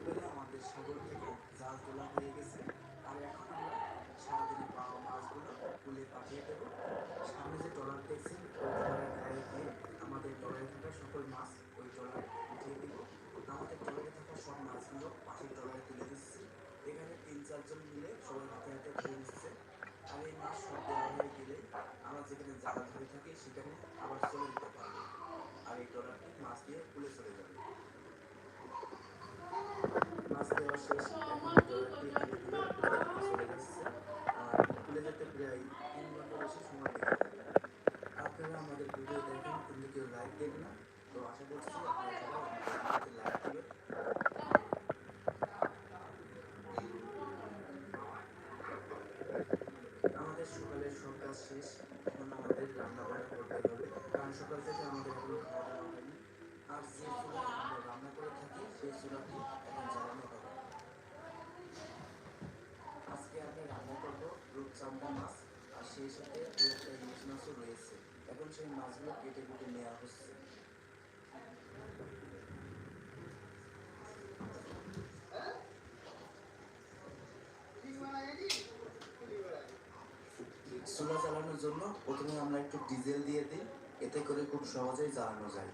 বিকেলে আমাদের সাগর থেকে জাল তোলা হয়ে গেছে। আর এখন আমরা সারাদিনে পাওয়া মাছগুলো কুলে পাঠিয়ে দেবো। সামনে যে ট্রলার দেখছেন, ওই ট্রলারের গায়ে দিয়ে আমাদের ট্রলারে থাকা সকল মাছ ওই ট্রলারে উঠিয়ে দিব। আমাদের ট্রলারে থাকা সব মাছগুলো পাশের ট্রলারে তুলে দিচ্ছি। এখানে তিন, চারজন মিলে সবাই হাতে হাতে ধরে নিচ্ছে। আর এই মাছ সব দেওয়া হয়ে গেলে আমরা যেখানে জাল ধরে থাকি, সেখানে আবার চলে যেতে পারব। আর এই ট্রলারটি মাছ দিয়ে কুলে চলে যাবে মাছ দেওয়া শেষ এখন ট্রলারটি এখানে দিয়ে কুলে চলে যাচ্ছে আর কুলে যেতে প্রায় তিন ঘণ্টা বেশি সময় লেগে যাবে আপনারা আমাদের ভিডিও দেখেন কিন্তু কেউ লাইক দেন না তো আশা করছি আপনারা সবাই আমাদের লাইক দেবেন আমাদের সকালের সব কাজ শেষ এখন আমাদের রান্না বান্না করতে হবে কারণ সকাল থেকে আমাদের এখনও খাওয়া দাওয়া হয়নি। আর যে চুলা আমরা রান্না করে থাকি, সেই চুলাটি এখন জ্বালানো হবে। আজকে আমি রান্না করব রূপচান্দা মাছ, আর সেই সাথে দু একটা ইলিশ মাছও রয়েছে। এখন সেই মাছগুলো কেটে কুটে নেওয়া হচ্ছে। চুলা জ্বালানোর জন্য প্রথমে আমরা একটু ডিজেল দিয়ে দিই। এতে করে খুব সহজেই জ্বালানো যায়।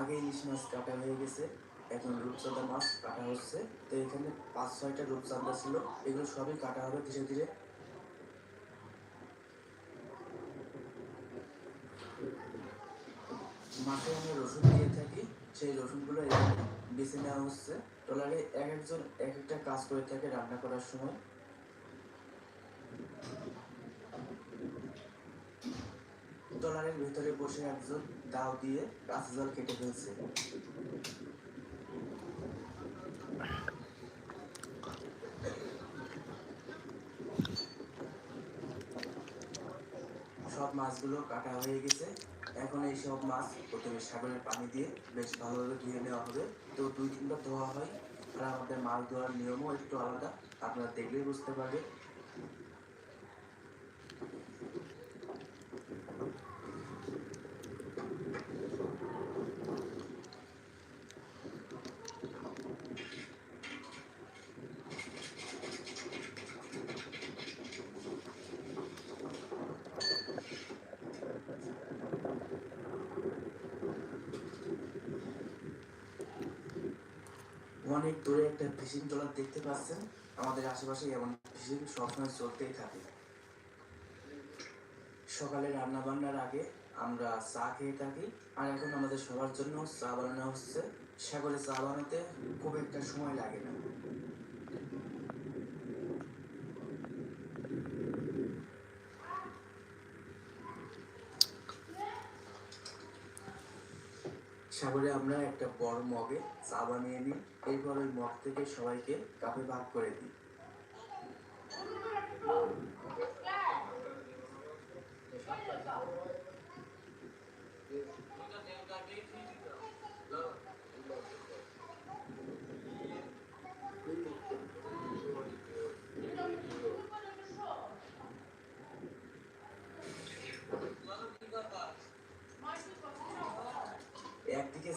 আগে ইলিশ মাছ কাটা হয়ে গেছে, এখন রূপচাঁদা মাছ কাটা হচ্ছে। তো এখানে পাঁচ, ছয়টা রূপচাঁদা ছিল, এগুলো সবই কাটা হবে ধীরে ধীরে। মাছে আমি রসুন দিয়ে থাকি। সেই রসুনগুলো এখানে বেছে নেওয়া হচ্ছে। ট্রলারে এক একজন এক একটা কাজ করে থাকে রান্না করার সময়। ট্রলারের ভেতরে বসে একজন দাও দিয়ে কাঁচা জল কেটে ফেলছে। সব মাছগুলো কাটা হয়ে গেছে। এখন এই সব মাছ প্রথমে সাগরের পানি দিয়ে বেশ ভালোভাবে ধুয়ে নেওয়া হবে। তো দুই তিনবার ধোয়া হয়। আর আমাদের মাছ ধোয়ার নিয়মও একটু আলাদা। আপনারা দেখলেই বুঝতে পারবেন। অনেক দূরে একটা ফিশিং ট্রলার দেখতে পাচ্ছেন। আমাদের আশেপাশে এমন ফিশিং সবসময় চলতেই থাকে। সকালে রান্না বান্নার আগে আমরা চা খেয়ে থাকি। আর এখন আমাদের সবার জন্য চা বানানো হচ্ছে। সাগরে চা বানাতে খুব একটা সময় লাগে না। সাগরে আমরা একটা বড় মগে চা বানিয়ে নিই। এরপর ওই মগ থেকে সবাইকে কাপে ভাগ করে দিই।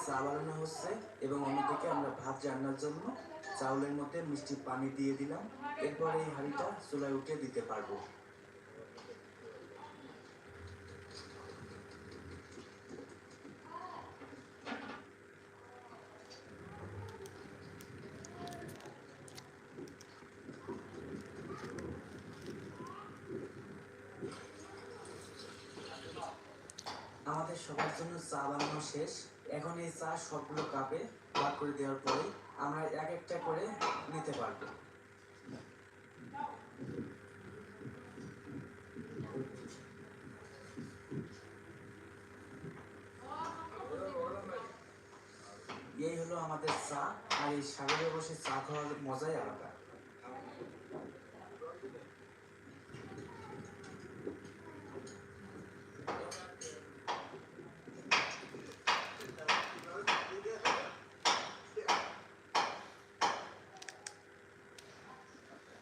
চা বানানো হচ্ছে এবং অন্যদিকে আমরা ভাত রান্নার জন্য চাউলের মধ্যে মিষ্টি পানি দিয়ে দিলাম। এরপর এই হাঁড়িটা চুলায় উঠে দিতে পারব। আমাদের সবার জন্য চা বানানো শেষ। এখন এই চা সবগুলো কাপে ভাগ করে দেওয়ার পরে আমরা এক একটা করে নিতে পারব। এই হলো আমাদের চা, আর এই সাগরে বসে চা খাওয়ার মজাই আলাদা।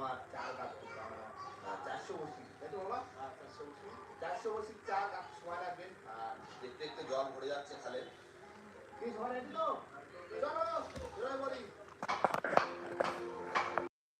তোমার চারশো বসি তাই চারশো বসি। চারশো বসি চা গাছ সময় রাখবেন আর দেখতে দেখতে জল ভরে যাচ্ছে খালে। কি সময় রাখল বলি।